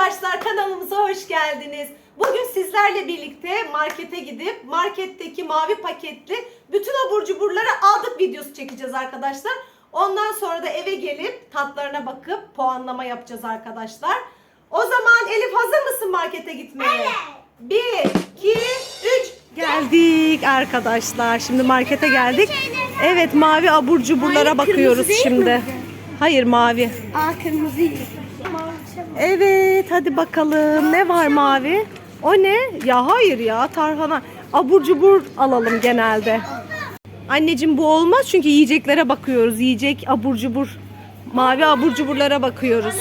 arkadaşlar kanalımıza hoş geldiniz. Bugün sizlerle birlikte markete gidip marketteki mavi paketli bütün abur cuburları aldık videosu çekeceğiz arkadaşlar. Ondan sonra da eve gelip tatlarına bakıp puanlama yapacağız arkadaşlar. O zaman Elif hazır mısın markete gitmeye? Evet. Bir, iki, üç. Geldik arkadaşlar. Şimdi markete geldik. Evet mavi abur cuburlara bakıyoruz şimdi. Hayır mavi. Aa kırmızı. Evet hadi bakalım ne var mavi? O ne? Ya hayır ya tarhana. Abur cubur alalım genelde. Anneciğim bu olmaz çünkü yiyeceklere bakıyoruz. Yiyecek abur cubur. Mavi abur cuburlara bakıyoruz.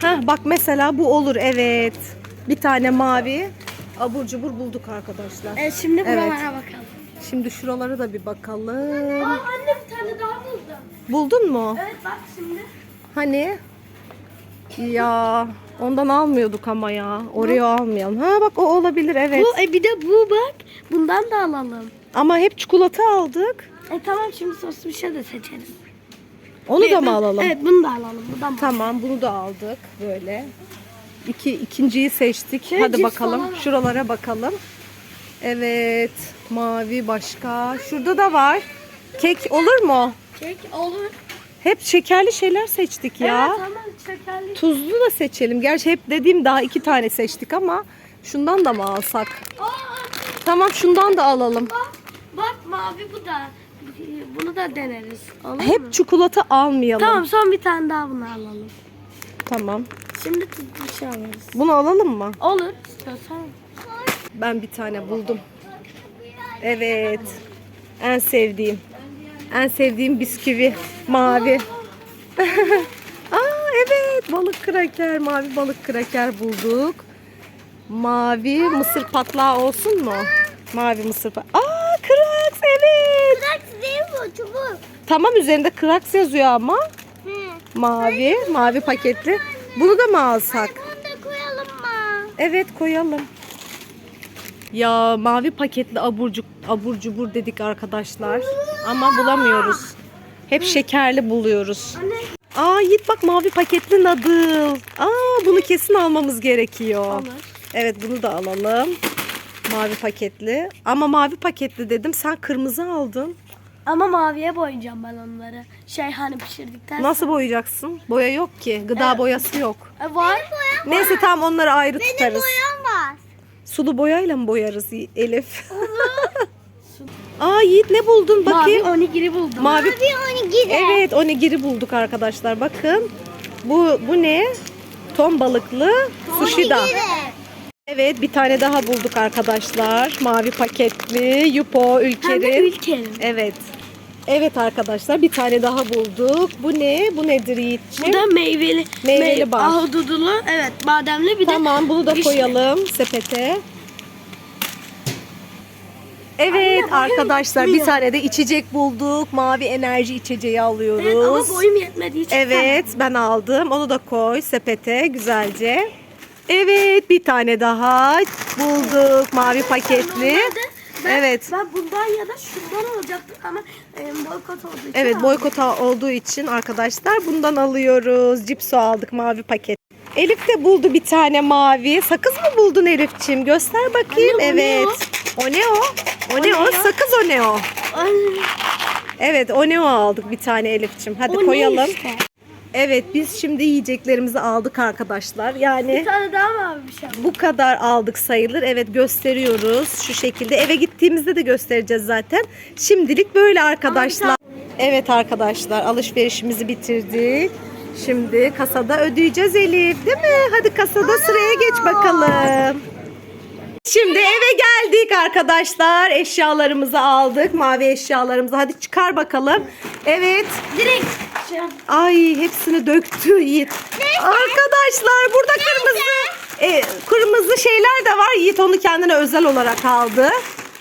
Heh, bak mesela bu olur evet. Bir tane mavi abur cubur bulduk arkadaşlar. Evet şimdi Evet. buralara bakalım. Şimdi şuralara da bir bakalım. Aa anne bir tane daha buldum. Buldun mu? Evet bak şimdi. Hani? Ya ondan almıyorduk ama ya. Oraya almayalım. Ha bak o olabilir evet. Bu e bir de bu bak. Bundan da alalım. Ama hep çikolata aldık. E tamam şimdi soslu bir şey de seçeriz. Onu da Evet, mı alalım? Evet bunu da alalım. Bundan da. Tamam bunu da aldık böyle. İki, ikinciyi seçtik. Şey, Hadi cips bakalım. falan var. Şuralara bakalım. Evet. Mavi başka. Şurada da var. Kek olur mu? Kek olur. Hep şekerli şeyler seçtik ya. Evet tamam şekerli. Tuzlu da seçelim. Gerçi hep dediğim daha iki tane seçtik ama şundan da mı alsak? Aa Tamam şundan da alalım. bak. Bak mavi bu da. Bunu da deneriz. Olur mu? Hep çikolata almayalım. Tamam son bir tane daha bunu alalım. Tamam. Şimdi tuzlu bir şey alırız. Bunu alalım mı? Olur. İstiyorsan. Ben bir tane buldum. Evet. En sevdiğim. En sevdiğim bisküvi. Mavi. Aa evet. Balık kraker. Mavi balık kraker bulduk. Mavi mısır patlağı olsun mu? Mavi mısır patlağı. Aa kraks evet. Bırak değil bu çubuk. Tamam üzerinde kraks yazıyor ama. Mavi. Mavi paketli. Bunu da mı alsak? Bunu da koyalım mı? Evet koyalım. Ya mavi paketli aburcuk abur cubur dedik arkadaşlar. Ama bulamıyoruz. Hep şekerli buluyoruz. Anne. Aa Yiğit bak mavi paketli nadıl. Aa bunu kesin almamız gerekiyor. Olur. Evet bunu da alalım. Mavi paketli. Ama mavi paketli dedim. Sen kırmızı aldın. Ama maviye boyayacağım ben onları. Şey hani pişirdikten Nasıl boyayacaksın? Boya yok ki. Gıda boyası yok. E, var. Neyse tamam onları ayrı tutarız. var. Sulu boyayla mı boyarız Elif? Aa Yiğit ne buldun Mavi bakayım? onigiri buldum. Mavi. onigiri. Evet onigiri bulduk arkadaşlar. Bakın. Bu bu ne? Ton balıklı sushi da. Evet bir tane daha bulduk arkadaşlar. Mavi paketli Yupo Hem de ülkeri. ülkenin. Evet. Evet arkadaşlar bir tane daha bulduk. Bu ne? Bu nedir Yiğit'ciğim? Bu da meyveli. Meyveli mey- bar. Ahududulu. Evet bademli bir Tamam bunu da koyalım sepete. Evet Anne, arkadaşlar bir tane de içecek bulduk. Mavi enerji içeceği Evet, alıyoruz. ama boyum yetmediği için. Evet ben aldım. Onu da koy sepete güzelce. Evet bir tane daha bulduk mavi paketli. Ben, Evet. Ben bundan ya da şundan alacaktım ama e, boykot olduğu için Evet boykot olduğu için arkadaşlar bundan alıyoruz. Cipso aldık mavi paket. Elif de buldu bir tane mavi. Sakız mı buldun Elifçim? Göster bakayım. Anne, o ne evet. O ne o? O, ne ne o? Sakız o ne o? Ay, Evet o ne o aldık bir tane Elifçim. Hadi o koyalım. işte? Evet biz şimdi yiyeceklerimizi aldık arkadaşlar. Yani Bir tane daha mı şey? bu kadar aldık sayılır. Evet gösteriyoruz şu şekilde. Eve gittiğimizde de göstereceğiz zaten. Şimdilik böyle arkadaşlar. Evet arkadaşlar alışverişimizi bitirdik. Şimdi kasada ödeyeceğiz Elif değil mi? Hadi kasada sıraya geç bakalım. Şimdi eve geldik arkadaşlar. Eşyalarımızı aldık. Mavi eşyalarımızı. Hadi çıkar bakalım. Evet. Direkt Ay hepsini döktü Yiğit. Arkadaşlar burada kırmızı e, kırmızı şeyler de var. Yiğit onu kendine özel olarak aldı.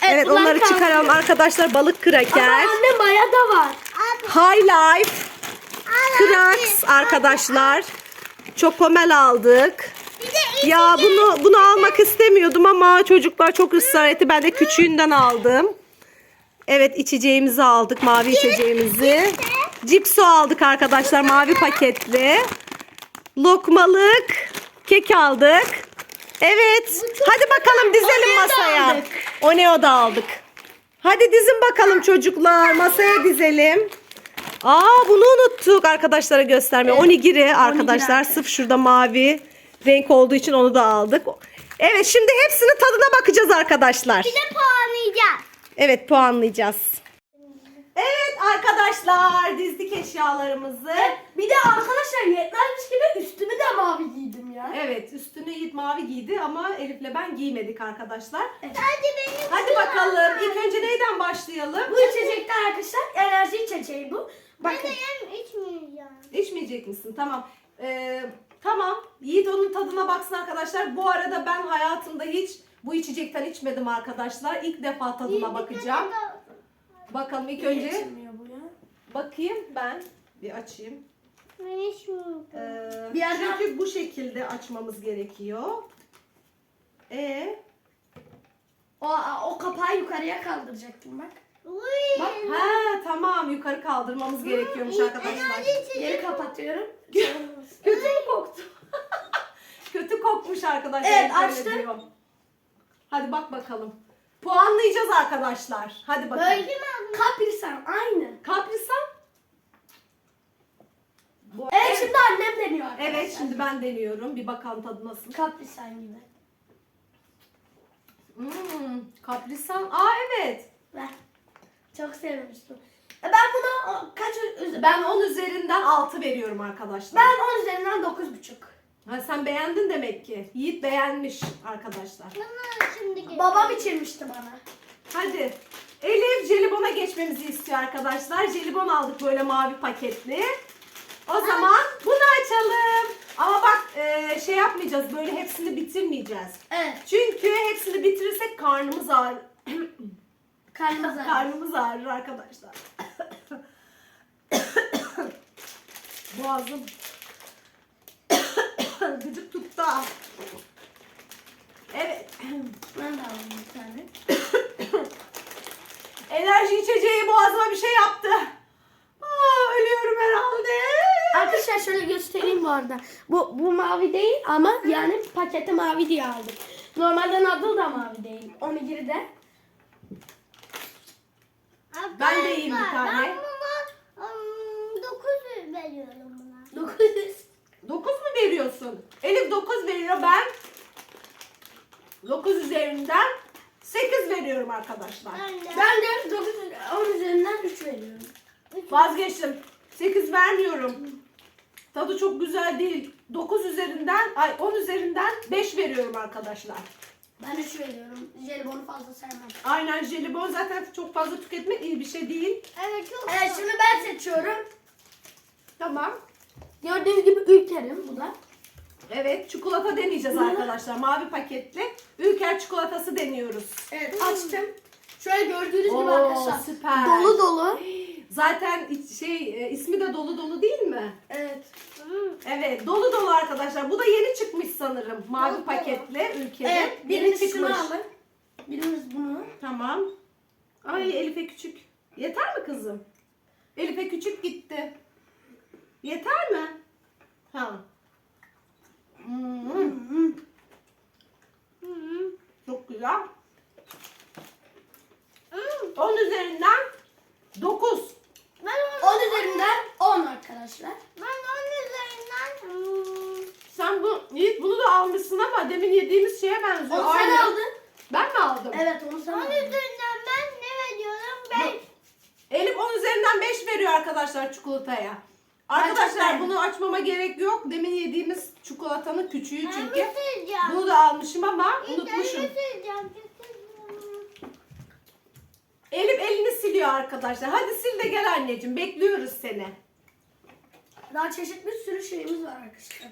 Evet, Evet, bunlar onları çıkaralım arkadaşlar. Balık Ama kraker, anne maya da var. High Life, Cracks arkadaşlar. Çokomel aldık. Ya bunu bunu almak istemiyordum ama çocuklar çok ısrar etti. Ben de küçüğünden aldım. Evet içeceğimizi aldık. Mavi içeceğimizi. Cipso aldık arkadaşlar. Mavi paketli. Lokmalık. Kek aldık. Evet. Hadi bakalım dizelim masaya. Oneo da aldık. Hadi dizin bakalım çocuklar. Masaya dizelim. Aa bunu unuttuk arkadaşlara göstermeye. Onigiri arkadaşlar. arkadaşlar. Sırf şurada mavi renk olduğu için onu da aldık. Evet şimdi hepsinin tadına bakacağız arkadaşlar. Bir de puanlayacağız. Evet puanlayacağız. Evet arkadaşlar dizdik eşyalarımızı. Bir de arkadaşlar yetmezmiş gibi üstümü de mavi giydim ya. Evet üstünü Yiğit mavi giydi ama Elif'le ben giymedik arkadaşlar. Hadi benim Hadi bakalım ilk önce neyden başlayalım? Bu içecekler arkadaşlar enerji içeceği bu. Bakın. içmeyeceğim. İçmeyecek misin? Tamam. Ee, tamam. Yiğit onun tadına baksın arkadaşlar. Bu arada ben hayatımda hiç bu içecekten içmedim arkadaşlar. İlk defa tadına bakacağım. Bakalım ilk önce bu ya. bakayım ben bir açayım. Ben. Ee, Bir çünkü bu şekilde açmamız gerekiyor. E O, o kapağı yukarıya kaldıracaktım bak. Uy. bak ha tamam yukarı kaldırmamız gerekiyormuş arkadaşlar. Geri kapatıyorum. Kötü mü koktu? Kötü kokmuş arkadaşlar. Evet, Öyle açtım. diyor. Hadi bak bakalım. Puanlayacağız arkadaşlar. Hadi bakalım. Böyle mi Kaprisam aynı. Kaprisan. Bu- Evet şimdi annem deniyor arkadaşlar. Evet şimdi ben deniyorum. Bir bakalım tadı nasıl. Kaprisan gibi. Hmm, kaprisan. Aa evet. Ben çok sevmiştim. E, Ben buna o, kaç Ben 10 üzerinden 6 veriyorum arkadaşlar. ben 10 üzerinden 9,5. Ha, sen beğendin demek ki. Yiğit beğenmiş arkadaşlar. Bana şimdi gel. Babam içirmişti bana. Hadi. Elif jelibona geçmemizi istiyor arkadaşlar. Jelibon aldık böyle mavi paketli. O zaman bunu açalım. Ama bak e, şey yapmayacağız. Böyle hepsini bitirmeyeceğiz. Evet. Çünkü hepsini bitirirsek karnımız ağrır. Karnımıza. karnımız ağrır arkadaşlar. Boğazım gıcık tuttu. Evet. ben de aldım bir tane. Enerji içeceği boğazıma bir şey yaptı. Aa, ölüyorum herhalde. Arkadaşlar şöyle göstereyim bu arada. Bu bu mavi değil ama yani paketi mavi diye aldık. Normalde Nadal da mavi değil. Onu geri de. Ben de yiyeyim bir tane. Ben buna ım, 900 veriyorum buna. 900. 9 mu veriyorsun? Elif 9 veriyor ben 9 üzerinden 8 veriyorum arkadaşlar. Ben de. Ben de 900, 10 üzerinden 3 veriyorum. Vazgeçtim. 8 vermiyorum. Tadı çok güzel değil. 9 üzerinden, ay 10 üzerinden 5 veriyorum arkadaşlar. Ben 3 veriyorum. Jelibonu fazla sevmem. Aynen jelibon zaten çok fazla tüketmek iyi bir şey değil. Evet çok Evet şimdi ben seçiyorum. Tamam. Gördüğünüz gibi Ülker'im bu da. Evet çikolata deneyeceğiz arkadaşlar. Mavi paketli. Ülker çikolatası deniyoruz. Evet açtım. Şöyle gördüğünüz gibi Oo, arkadaşlar. süper. Dolu dolu. Zaten iç- şey e, ismi de dolu dolu değil mi? Evet. Evet dolu dolu arkadaşlar. Bu da yeni çıkmış sanırım. Mavi Dolu dolu. paketli ülkede. Evet. yeni Biriniz şunu çıkmış. alın. Biriniz bunu. Tamam. Ay Elif'e küçük. Yeter mi kızım? Elif'e küçük gitti. Yeter mi? Ha. Hmm. Çok güzel. 10 üzerinden 9. Ben onu 10 üzerinden 10 arkadaşlar. Ben onun üzerinden ım, Sen bu Yiğit bunu da almışsın ama demin yediğimiz şeye benziyor. Onu sen Aynı. aldın. Ben mi aldım? Evet onu sen onun aldın. üzerinden ben ne veriyorum? 5. Elif 10 üzerinden 5 veriyor arkadaşlar çikolataya. Arkadaşlar bunu açmama gerek yok. Demin yediğimiz çikolatanın küçüğü Ben çünkü. bitireceğim. Bunu da almışım ama Ben unutmuşum. bitireceğim. Elif elini siliyor arkadaşlar. Hadi sil de gel anneciğim. Bekliyoruz seni. Daha çeşitli bir sürü şeyimiz var arkadaşlar.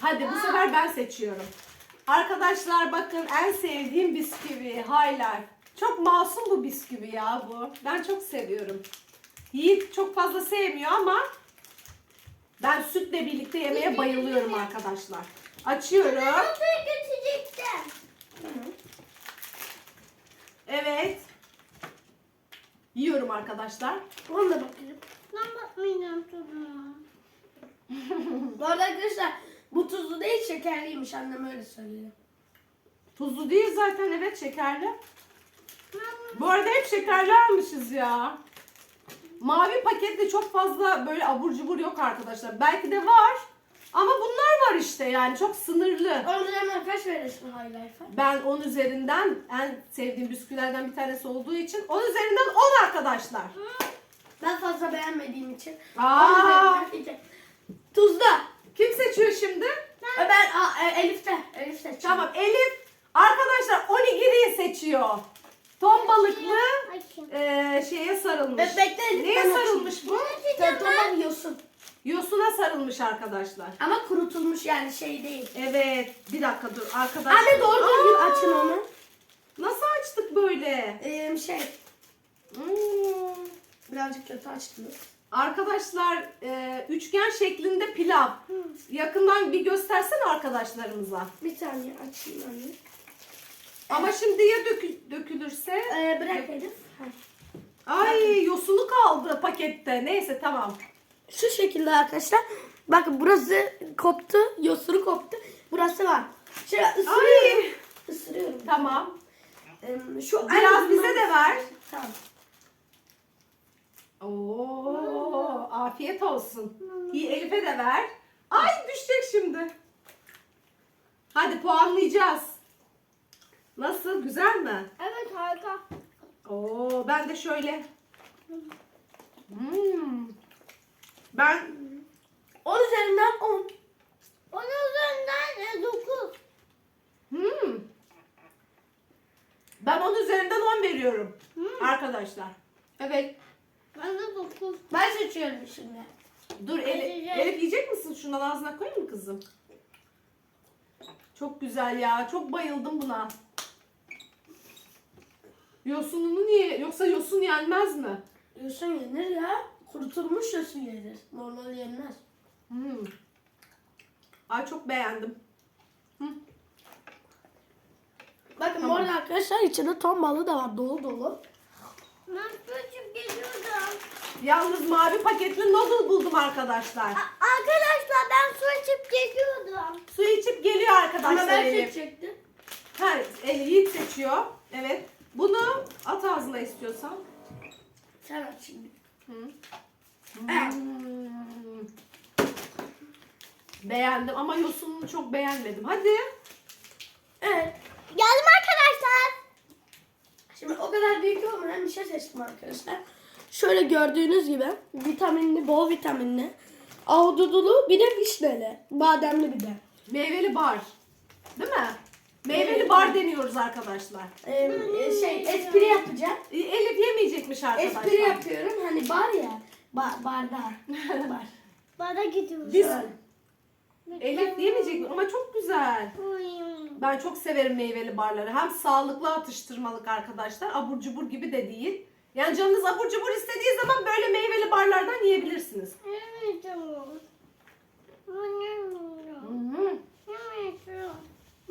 Hadi bu sefer ben seçiyorum. Arkadaşlar bakın en sevdiğim bisküvi. Life. Çok masum bu bisküvi ya bu. Ben çok seviyorum. Yiğit çok fazla sevmiyor ama ben sütle birlikte yemeye bayılıyorum arkadaşlar. Açıyorum. Nasıl götürecektim? Evet. Yiyorum arkadaşlar. Onu da bakayım. Ben bakmayacağım tadına. Bu arada arkadaşlar Bu tuzlu değil şekerliymiş annem öyle söylüyor. Tuzlu değil zaten evet şekerli. Bu arada hep şekerli almışız ya. Mavi pakette çok fazla böyle abur cubur yok arkadaşlar. Belki de var. Ama bunlar var işte yani çok sınırlı. Onun üzerinden kaç verirsin High Life'a? Ben 10 üzerinden en sevdiğim bisküvilerden bir tanesi olduğu için 10 üzerinden 10 arkadaşlar. Ben fazla beğenmediğim için. Aa! Onun üzerinden iki. Tuzlu. Kim seçiyor şimdi? Ben, ben aa, e, Elif'te. Elif seçiyor. Tamam Elif arkadaşlar onigiriyi seçiyor. Ton balıklı eee, şeye sarılmış. Be- bekle Elif, Neye sarılmış bu? Tamam yiyorsun. Yosuna sarılmış arkadaşlar. Ama kurutulmuş yani şey değil. Evet. Bir dakika dur arkadaşlar. Anne doğru düzgün açın onu. Nasıl açtık böyle? Ee, şey Hmm. birazcık kötü açtınız. Arkadaşlar eee, üçgen şeklinde pilav. Yakından bir göstersene arkadaşlarımıza. Bir saniye açayım anne. Ama şimdi ya dökü- dökülürse? Ee, bırak Elif. Ha. Ay yosunu kaldı pakette. Neyse tamam. Şu şekilde arkadaşlar. Bakın burası koptu. Yosunu koptu. Burası var. Şöyle ısırıyorum. Ay. Isırıyorum. Tamam. Ee, şu Biraz bize de ver. Tamam. Oo, afiyet olsun. İyi Elif'e de ver. Ay düşecek şimdi. Hadi puanlayacağız. Nasıl? Güzel mi? Evet harika. Oo, ben de şöyle. Hmm. Ben 10 üzerinden 10. Onun üzerinden 9. hmm. Ben onun üzerinden 10 veriyorum. Arkadaşlar. Evet. Ben de 9. Ben seçiyorum şimdi. Dur Elif, Yiyeceğim. Elif yiyecek misin? Şundan ağzına koyayım mı kızım? Çok güzel ya. Çok bayıldım buna. Yosununu niye? Yoksa yosun yenmez mi? Yosun yenir ya. Kurutulmuş yosun yenir. Normal yenmez. Hmm. Ay çok beğendim. Bakın Tamam. bu arada arkadaşlar içinde ton balığı da var. Dolu dolu. Ben küçük geliyordum. Yalnız mavi paketli noodle buldum arkadaşlar. A- arkadaşlar ben su içip geliyordum. Su içip geliyor arkadaşlar Ama ben Elif. seçecektim. Ha, Elif Yiğit seçiyor. Evet. Bunu at ağzına istiyorsan. Sen aç şimdi. Hı. Hmm. Beğendim ama yosununu çok beğenmedim. Hadi. Evet. Geldim arkadaşlar. Şimdi o kadar büyük olmayan bir şey seçtim arkadaşlar. Şöyle gördüğünüz gibi vitaminli, bol vitaminli, ahududulu bir de vişneli, bademli bir de. Meyveli bar. Değil mi? Meyveli bar deniyoruz arkadaşlar. Ee, e, şey espri yapacağım. E, Elif yemeyecekmiş arkadaşlar. Espri yapıyorum hani bar ya. Ba bardağı. bar. Bana gidiyoruz. Biz. Elif yemeyecek mi? Ama çok güzel. Ben çok severim meyveli barları. Hem sağlıklı atıştırmalık arkadaşlar. Abur cubur gibi de değil. Yani canınız abur cubur istediği zaman böyle meyveli barlardan yiyebilirsiniz. Yemeyeceğim. Ben yemiyorum. Hı hı. Yemeyeceğim.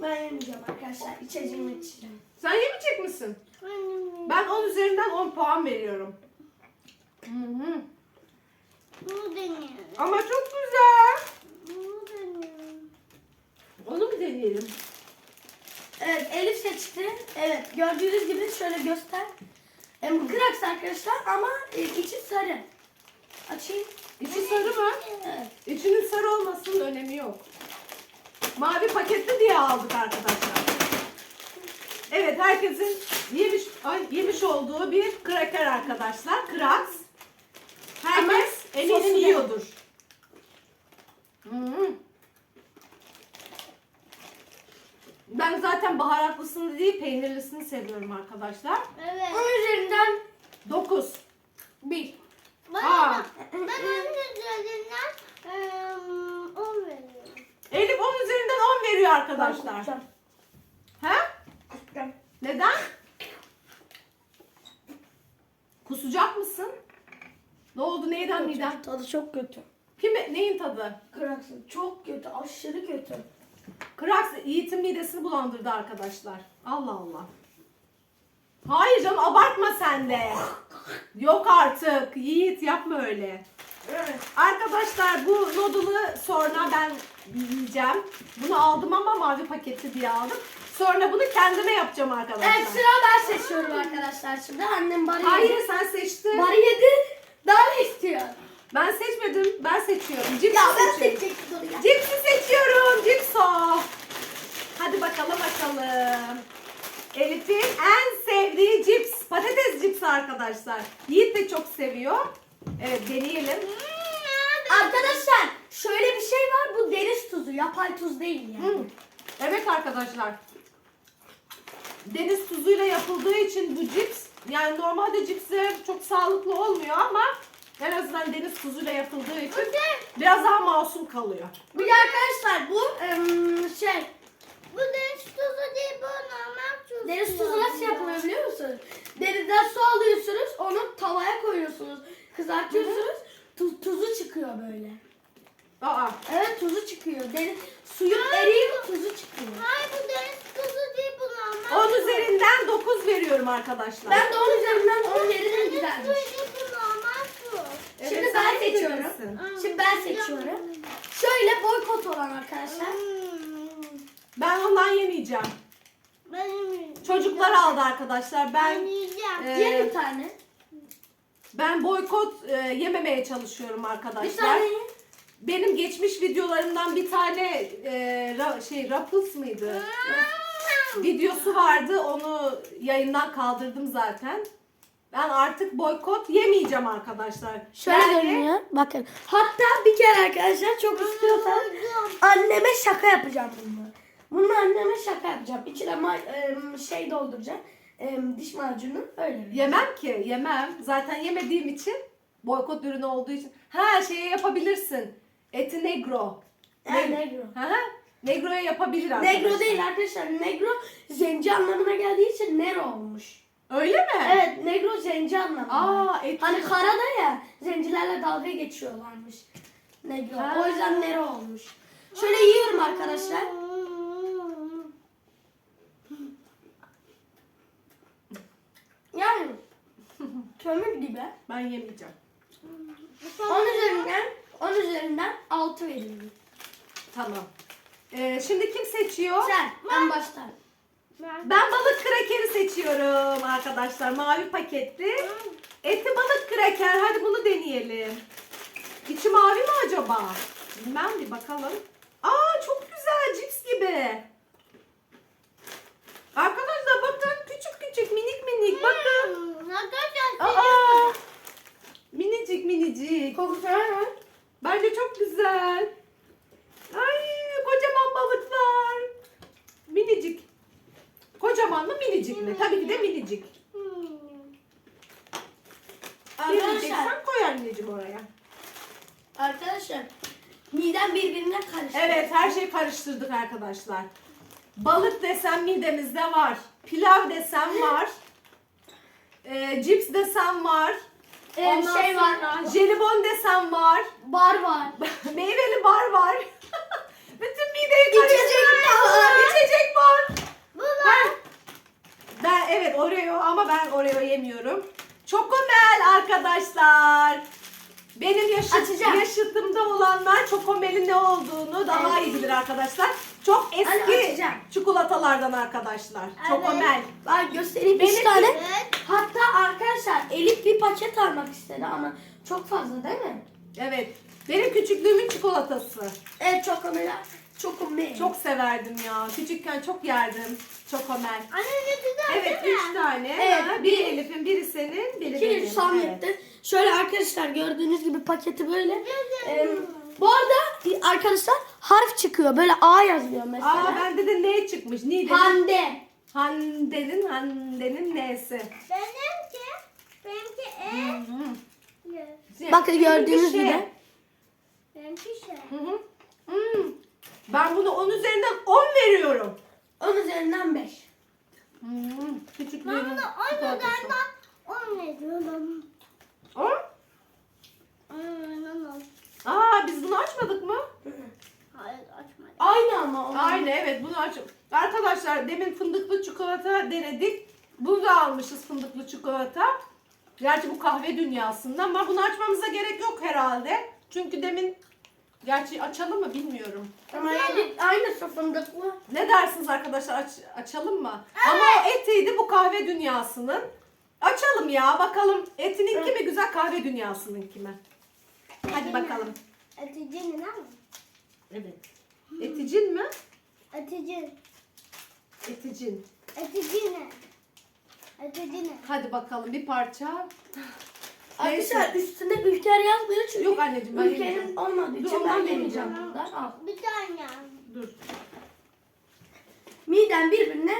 Ben yemeyeceğim arkadaşlar. İçeceğimi içeceğim. Sen yemeyecek misin? Ben yemeyeceğim. Ben 10 üzerinden 10 puan veriyorum. Hı hı. Bunu deneyelim. Ama çok güzel. Bunu deneyelim. Onu mu deneyelim? Evet Elif seçti. Evet gördüğünüz gibi şöyle göster. Em, Kraks arkadaşlar ama e, içi sarı. Açayım. İçi sarı mı? Evet. İçinin sarı olmasının önemi yok. Mavi paketli diye aldık arkadaşlar. Evet herkesin yemiş ay, yemiş olduğu bir kraker arkadaşlar. Kraks. Herkes eminim yiyordur. Hmm. Ben zaten baharatlısını değil peynirlisini seviyorum arkadaşlar. Evet. Onun üzerinden 9. bir. Bana Aa. da, ben onun üzerinden eee, 10 veriyorum. Elif 10 üzerinden 10 veriyor arkadaşlar. Kusacağım. He? Kusacağım. Neden? Kusacak mısın? Ne oldu? Neyden miden? Tadı çok kötü. Kime? Neyin tadı? Kraks'ın çok kötü. Aşırı kötü. Kraks Yiğit'in midesini bulandırdı arkadaşlar. Allah Allah. Hayır canım abartma sen de. Yok artık. Yiğit yapma öyle. Evet. Arkadaşlar bu noodle'ı sonra ben deneyeceğim. Bunu aldım ama mavi paketi diye aldım. Sonra bunu kendime yapacağım arkadaşlar. Evet sıra ben seçiyorum arkadaşlar şimdi. Annem bari Hayır yedi. sen seçtin. Bari yedi. Daha ne istiyor? Ben seçmedim. Ben seçiyorum. Cipsi Ya ben seçiyorum. seçecektim onu ya. Cipsi seçiyorum. Cipso. Hadi bakalım bakalım. Elif'in en sevdiği cips. Patates cipsi arkadaşlar. Yiğit de çok seviyor. Evet deneyelim. Arkadaşlar şöyle bir şey var bu deniz tuzu yapay tuz değil yani. Hmm. Evet arkadaşlar. Deniz tuzuyla yapıldığı için bu cips yani normalde cipsler çok sağlıklı olmuyor ama en azından deniz tuzuyla yapıldığı için biraz daha masum kalıyor. Bir de arkadaşlar bu em, şey Bu deniz tuzu değil bu normal tuz. deniz tuzu nasıl yapılıyor biliyor musunuz? Denizden su alıyorsunuz onu tavaya koyuyorsunuz kızartıyorsunuz tuz, tuzu çıkıyor böyle. Aa, Evet tuzu çıkıyor. Deniz, suyun eriyor tuzu çıkıyor. Hayır bu deniz tuzu değil bu normal 10 üzerinden 9 veriyorum arkadaşlar. Ben de onun üzerinden 10 veririm Deniz güzelmiş. tuzu değil bu normal tuz. Evet, Şimdi sen ben de seçiyorum. Şimdi ben seçiyorum. Şöyle boykot olan arkadaşlar. Hmm. Ben ondan yemeyeceğim. Benim Çocuklar aldı arkadaşlar. ben Ben yiyeceğim. e, Diğer bir tane. ben boykot e, yememeye çalışıyorum Bir arkadaşlar. tane. Benim geçmiş videolarımdan bir tane e, ra- şey Ruffles mıydı? Videosu vardı. Onu yayından kaldırdım zaten. Ben artık boykot yemeyeceğim arkadaşlar. Şöyle Yani- görünüyor. Bakın. Hatta bir kere arkadaşlar çok istiyorsan anneme şaka yapacağım bunu. Bunu anneme şaka yapacağım. İçine ma- em, şey dolduracağım. Em, diş macunu öyle. Yemem ki, yemem. Zaten yemediğim için boykot ürünü olduğu için. Ha şeye yapabilirsin. Eti negro. Ne- negro. Hı hı. Negro'ya yapabilir arkadaşlar. Negro değil arkadaşlar. Negro zenci anlamına geldiği için nero olmuş. Öyle mi? Evet negro zenci anlamında. Aa, et. Hani karada ya zencilerle dalga geçiyorlarmış. Negro. Ha. O yüzden nero olmuş. Şöyle yiyorum arkadaşlar. Yani kömür gibi. Ben yemeyeceğim. 10 üzerinden 10 üzerinden 6 veriyorum. Tamam. Ee, şimdi kim seçiyor? Sen en baştan. Ben balık krakeri seçiyorum arkadaşlar. Mavi paketli. Eti balık kraker. Hadi bunu deneyelim. İçi mavi mi acaba? Bilmem bir bakalım. Aa çok güzel cips gibi. Arkadaşlar bakın küçük küçük minik minik bakın. Hmm, Arkadaşlar Aa minicik minicik. Kokusu var. Bence çok güzel. Ay kocaman balıklar. Minicik. Kocaman mı minicik mi? Tabii ki de minicik. Hmm. Arkadaşlar, Yemeyeceksen koy anneciğim oraya. arkadaşlar midem birbirine karıştı. Evet her şeyi karıştırdık arkadaşlar. Balık desem midemizde var. Pilav desem var. Ee, cips desem var. Ee, Ondan şey var. Jelibon desem var. Bar var. Meyveli bar var. Bütün mideyi İçecek karıştıran. İçecek var. Var. Ben evet Oreo ama ben Oreo yemiyorum. Çokomel arkadaşlar. Benim yaşıt, Açacağım. yaşıtımda olanlar çokomelin ne olduğunu daha iyi bilir arkadaşlar. Çok Hadi eski açacağım. çikolatalardan arkadaşlar. Çokomel. Ben göstereyim. Benim Üç tane. Evet. Hatta arkadaşlar Elif bir paket almak istedi ama çok fazla değil mi? Evet. Benim küçüklüğümün çikolatası. Evet çok önemli. Çok önemli. Çok severdim ya. Küçükken çok yerdim çokomel. Anne ne güzel Evet değil mi? üç tane. Evet, Ha, biri Elif'in, biri senin, biri İki benim. Samet'te. Şöyle arkadaşlar gördüğünüz gibi paketi böyle. Ee, bu arada arkadaşlar harf çıkıyor. Böyle A yazıyor mesela. Aa bende de ne çıkmış? Nide'nin. Hande. Hande'nin Hande'nin nesi? Benimki. Benimki E. Hı. Bakın gördüğünüz Benimki şey. gibi. Benimki şey. Hı hı. Hmm. Ben bunu 10 üzerinden 10 veriyorum. 10 üzerinden 5. Hmm. Ben Küçüklüğümün bunu o çikolatası. yüzden on veriyorum. O? Hmm, Aa biz bunu açmadık mı? Hayır açmadım. Aynı ama. Aynı evet bunu aç. Arkadaşlar demin fındıklı çikolata denedik. Bunu da almışız fındıklı çikolata. Gerçi bu kahve dünyasında ama bunu açmamıza gerek yok herhalde. Çünkü demin gerçi açalım mı bilmiyorum. Ama yedik aynısı fındıklı. Ne dersiniz arkadaşlar aç, açalım mı? Ama o etiydi bu kahve dünyasının. Açalım ya bakalım etininki mi güzel kahve dünyasınınki mi? Hadi bakalım. Atıcı ne ama? Evet. Eticin mi? Atıcı. Eticin. Atıcı ne? Atıcı ne? Hadi bakalım bir parça. Arkadaşlar üstünde ülker yazmıyor çünkü Yok anneciğim, ben ülkerin yemeyeceğim. olmadığı Dur, için ondan ben yemeyeceğim. yemeyeceğim bundan. Al. Bir tane. Dur. Midem birbirine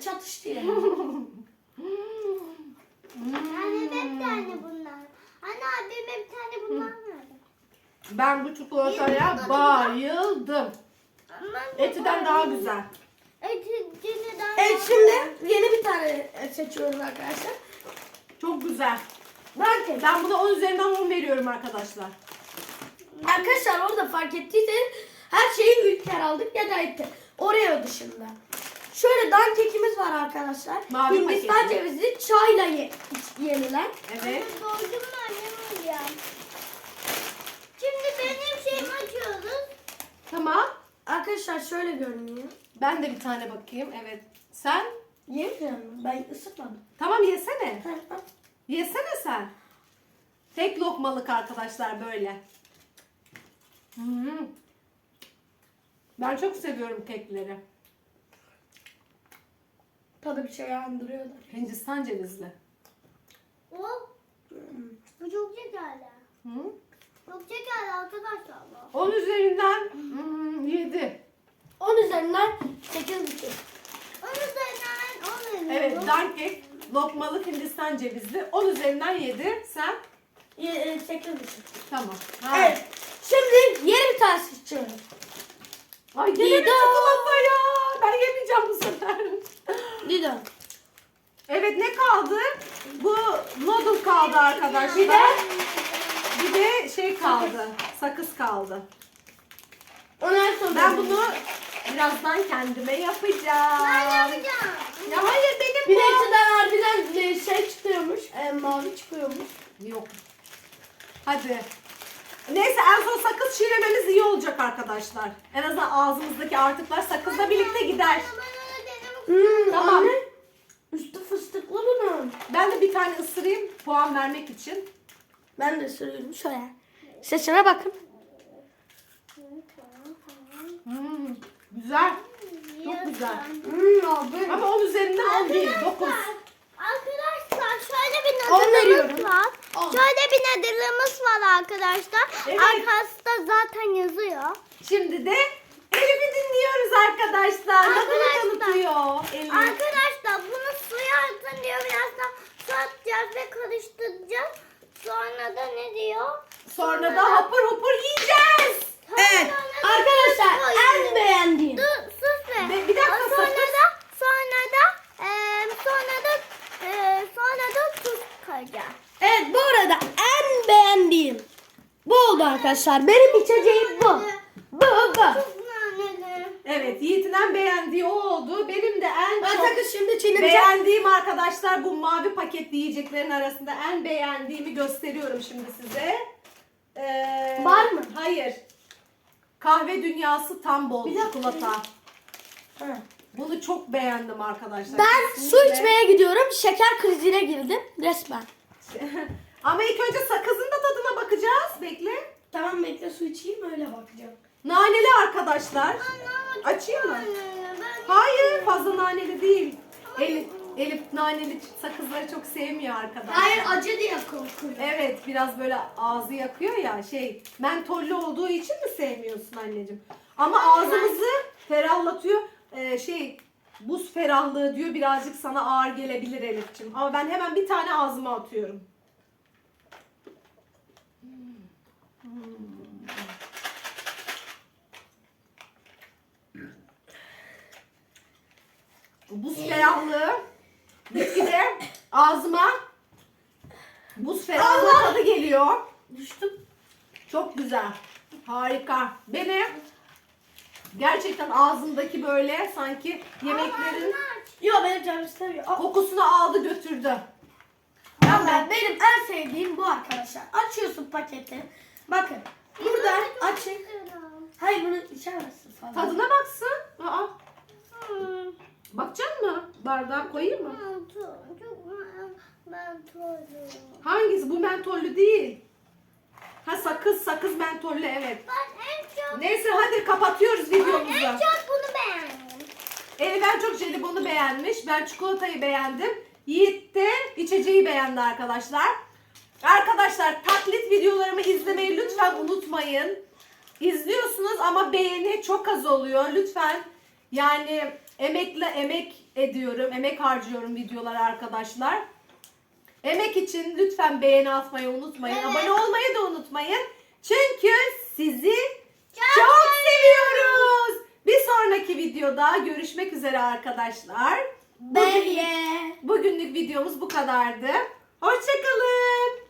çatıştı yani. Anne bir tane bunlar. Anne abime bir tane bunlar nerede? Ben bu çikolataya bayıldım. Ama Etiden daha güzel. Neden? evet şimdi yeni bir tane seçiyoruz arkadaşlar. Çok güzel. Belki. Ben buna 10 üzerinden 10 veriyorum arkadaşlar. Arkadaşlar orada fark ettiyseniz her şeyi ülker aldık ya da eti. Oraya dışında. Şöyle dan kekimiz var arkadaşlar. Mavi Hindistan paketli. cevizi çayla ye yenilen. Evet. Doydum mu annem? Şimdi benim şeyimi açıyoruz. Tamam. Arkadaşlar şöyle görünüyor. Ben de bir tane bakayım. Evet. Sen? Yemiyor musun? Ben ısıtmadım. Tamam yesene. Yesene sen. Tek lokmalık arkadaşlar böyle. Hmm. Ben çok seviyorum kekleri. Tadı bir şey andırıyor da. Hindistan cevizli. O. Bu çok şekerli. Hı? Çok şekerli arkadaşlar bu. 10 üzerinden hmm, 7. 10 üzerinden 8 buçuk. Evet, dark kek, lokmalık Hindistan cevizli. 10 üzerinden 7. Sen? 8 buçuk. Tamam. Ha. Evet. Şimdi yeni bir tane seçiyorum. Ay gene bir çikolata ya. Ben yemeyeceğim bu sefer. Dido. Evet ne kaldı? Bu noodle kaldı arkadaşlar. Bir de Bir de şey kaldı. Sakız kaldı. onu en son Ben bunu birazdan kendime yapacağım. Ben yapacağım. Ya hayır benim Bir de bu. içinden harbiden e, şey çıkıyormuş. E, mavi çıkıyormuş. Yok. Hadi. Neyse en son sakız çiğnememiz iyi olacak arkadaşlar. En azından ağzımızdaki artıklar sakızla birlikte gider. Hmm, Tamam. Anne. Üstü fıstıklı bunun. Ben de bir tane ısırayım puan vermek için. Ben de sürüyorum şöyle. Sesine bakın. Hmm, güzel. Çok güzel. Hmm, abi. Ama 10 üzerinden 10 değil 9. Arkadaşlar şöyle bir On veriyorum. nadırımız var. On. Şöyle bir nadırımız var arkadaşlar. Evet. Arkasında zaten yazıyor. Şimdi de Elif'i dinliyoruz arkadaşlar. Arkadaşlar. tanıtıyor Elif. Arkadaşlar bunu suya atın diyor. Birazdan su atacağız ve karıştıracağız. Sonra da ne diyor? Sonra da hapur hapur yiyeceğiz. Evet. Sonra da Arkadaşlar en beğendiğim. Dur sus be. Be- bir dakika, Sonra sakız. da sonra da eee, sonra da eee, sonra da tuz koyacağız. Evet bu arada en beğendiğim bu oldu arkadaşlar. Benim içeceğim bu. Bu bu. Evet Yiğit'in en beğendiği o oldu. Benim de en çok şimdi çiğnemeyeceğim. beğendiğim arkadaşlar bu mavi paketli yiyeceklerin arasında en beğendiğimi gösteriyorum şimdi size. Ee, Var mı? Hayır. Kahve dünyası tam bol çikolata. Ha. Bunu çok beğendim arkadaşlar. Ben su Kesinlikle. içmeye gidiyorum. Şeker krizine girdim resmen. Ama ilk önce sakızın da tadına bakacağız. Bekle. Tamam bekle su içeyim öyle bakacağım. Naneli arkadaşlar. Açayım mı? Hayır fazla naneli değil. Elif, Elif naneli sakızları çok sevmiyor arkadaşlar. Hayır acı diye korkuyorum. Evet biraz böyle ağzı yakıyor ya şey mentollü olduğu için mi sevmiyorsun anneciğim? Ama ağzımızı ferahlatıyor. Ee, şey buz ferahlığı diyor birazcık sana ağır gelebilir Elif'ciğim. Ama ben hemen bir tane ağzıma atıyorum. Buz ferahlığı gitgide ağzıma buz ferahlığı tadı geliyor. Düştüm. Çok güzel. Harika. Beni gerçekten ağzımdaki böyle sanki yemeklerin Yok benim canım istemiyor. Aa, kokusunu aldı götürdü. Ama benim en sevdiğim bu arkadaşlar. Açıyorsun paketi. Bakın. Burada açık. Hayır bunu içemezsin falan. Tadına baksın. Aa, Hmm. Bakacak mı? Bardağa koyayım mı? Mentol. Çok mentol. Hangisi? Bu mentollü değil. Ha sakız, sakız mentollü evet. Ben en çok Neyse hadi kapatıyoruz ben videomuzu. en çok bunu beğendim. Elif en çok jelibonu beğenmiş. Ben çikolatayı beğendim. Yiğit de içeceği beğendi arkadaşlar. Arkadaşlar taklit videolarımı izlemeyi lütfen unutmayın. İzliyorsunuz ama beğeni çok az oluyor. Lütfen yani emekle emek ediyorum. Emek harcıyorum videolara arkadaşlar. Emek için lütfen beğeni atmayı unutmayın. Evet. Abone olmayı da unutmayın. Çünkü sizi Çok çok seviyoruz. Bir sonraki videoda görüşmek üzere arkadaşlar. Bugün, bugünlük videomuz bu kadardı. Hoşçakalın.